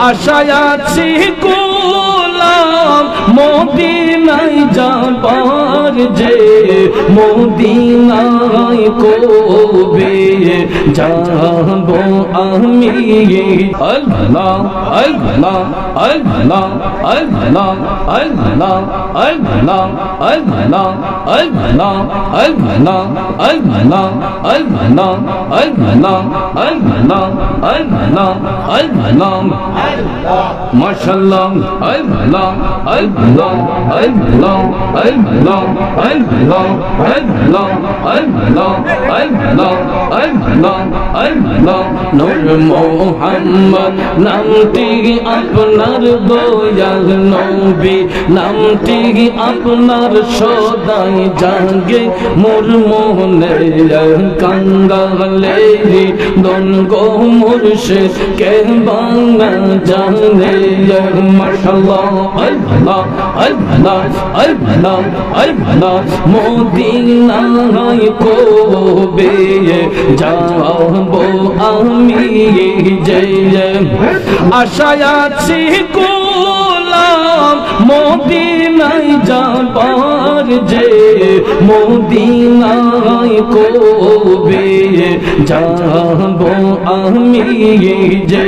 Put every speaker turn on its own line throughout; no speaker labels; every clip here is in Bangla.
আশায় আছি কোলাম মদিনায় যাবার যে মদিনায় কবে? যাব আমি আল্লাহ আল্লাহ আল্লাহ আল্লাহ আল্লাহ আল্লাহ আল্লাহ আল্লাহ আল্লাহ আল্লাহ আল্লাহ আল্লাহ আল্লাহ আল্লাহ আল্লাহ মাশাআল্লাহ আল্লাহ আল্লাহ আল্লাহ আল্লাহ আল্লাহ আল্লাহ আল্লাহ আল্লাহ আল্লাহ আল্লাহ নূর মোহাম্মদ নামটি আপনার দয়াল নবী নামটি আপনার সদাই জাগে মোর মোহনে কাঙ্গালে দন গো মুর্শিদ কে বাংলা জানে মাশাআল্লাহ আল্লাহ আল্লাহ আল্লাহ আল্লাহ মদিনায় কবে যাব আমি যে আশায় আছি গোলাম মদিনায় যাবার যে মদিনায় কবে যাব আমি যে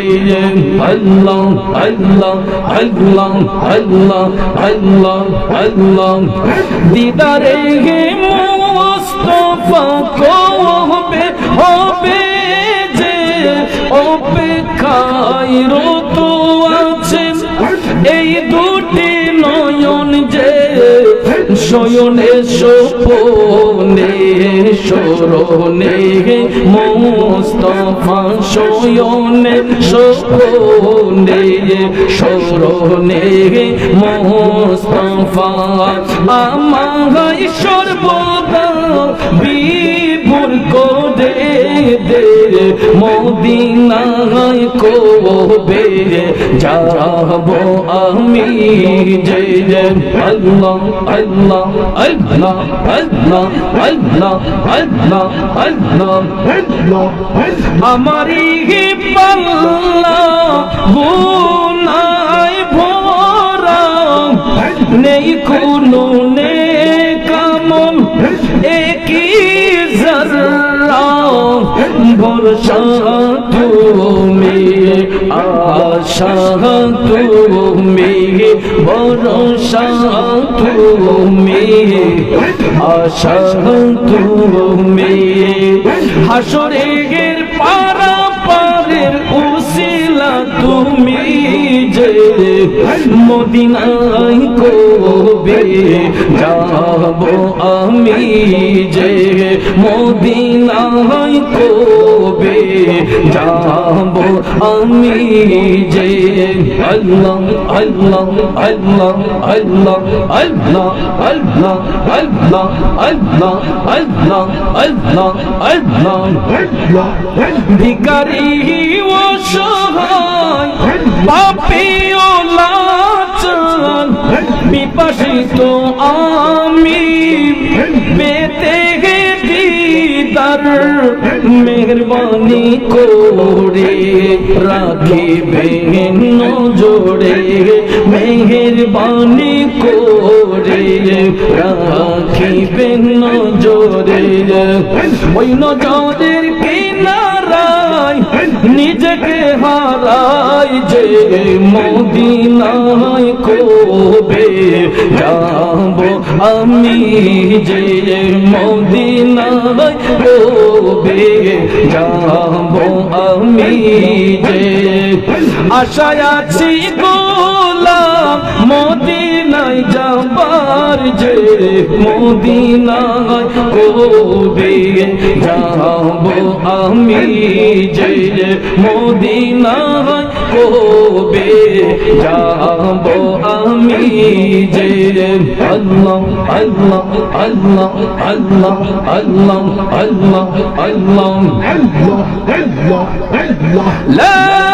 আল্লাহ আল্লাহ আল্লাহ আল্লাহ আল্লাহ আল্লাহ। দিদারে হে মুস্তফা কবে হবে যে অপেক্ষায় রত আছে। এই দুটি নয়ন যে শয়নে সোপনে সরণে মোস্তফা শয়নে সোপনে সরণে মোস্তফা। আমার সর্বদা করে দে মদিনায় কবে যাব আমি যে আল্লাহ আল্লাহ আল্লাহ আল্লাহ আল্লাহ আল্লাহ আল্লাহ আমারি পাল্লা গুনায় ভরা। নেই কোনো নে কামল একই ভরসা তুমি আশা তুমি ভরসা তুমি আশা তুমি হাসরের পারা পারের উসিলা তুমি যে মদিনায় কবে যাব আমি যে মদিনায় কবে যাব আমি যে আল্লাহ আল্লাহ আল্লাহ আল্লাহ আল্লাহ আল্লাহ আল্লাহ আল্লাহ আল্লাহ আল্লাহ আল্লাহ ভিকারি ও সহায় পাপি ও লাচান ভালোবাসি তো আমি। পেতে গে দিদার মেহরবানি করে রাখিবে নজরে মেহরবানি করে রাখিবে নজরে ওই নজরের কে নিজেকে হারাই যে মদিনায় কবে যাব আমি যে মদিনায় কবে যাব আমি যে আশায় আছি গোলাম নাই যাবার যে মদিনায় কবে যাব আমি যে মদিনায় কবে যাব আমি যে আল্লাহ আল্লাহ আল্লাহ আল্লাহ আল্লাহ আল্লাহ আল্লাহ। আল্লাহ আল্লাহ আল্লাহ।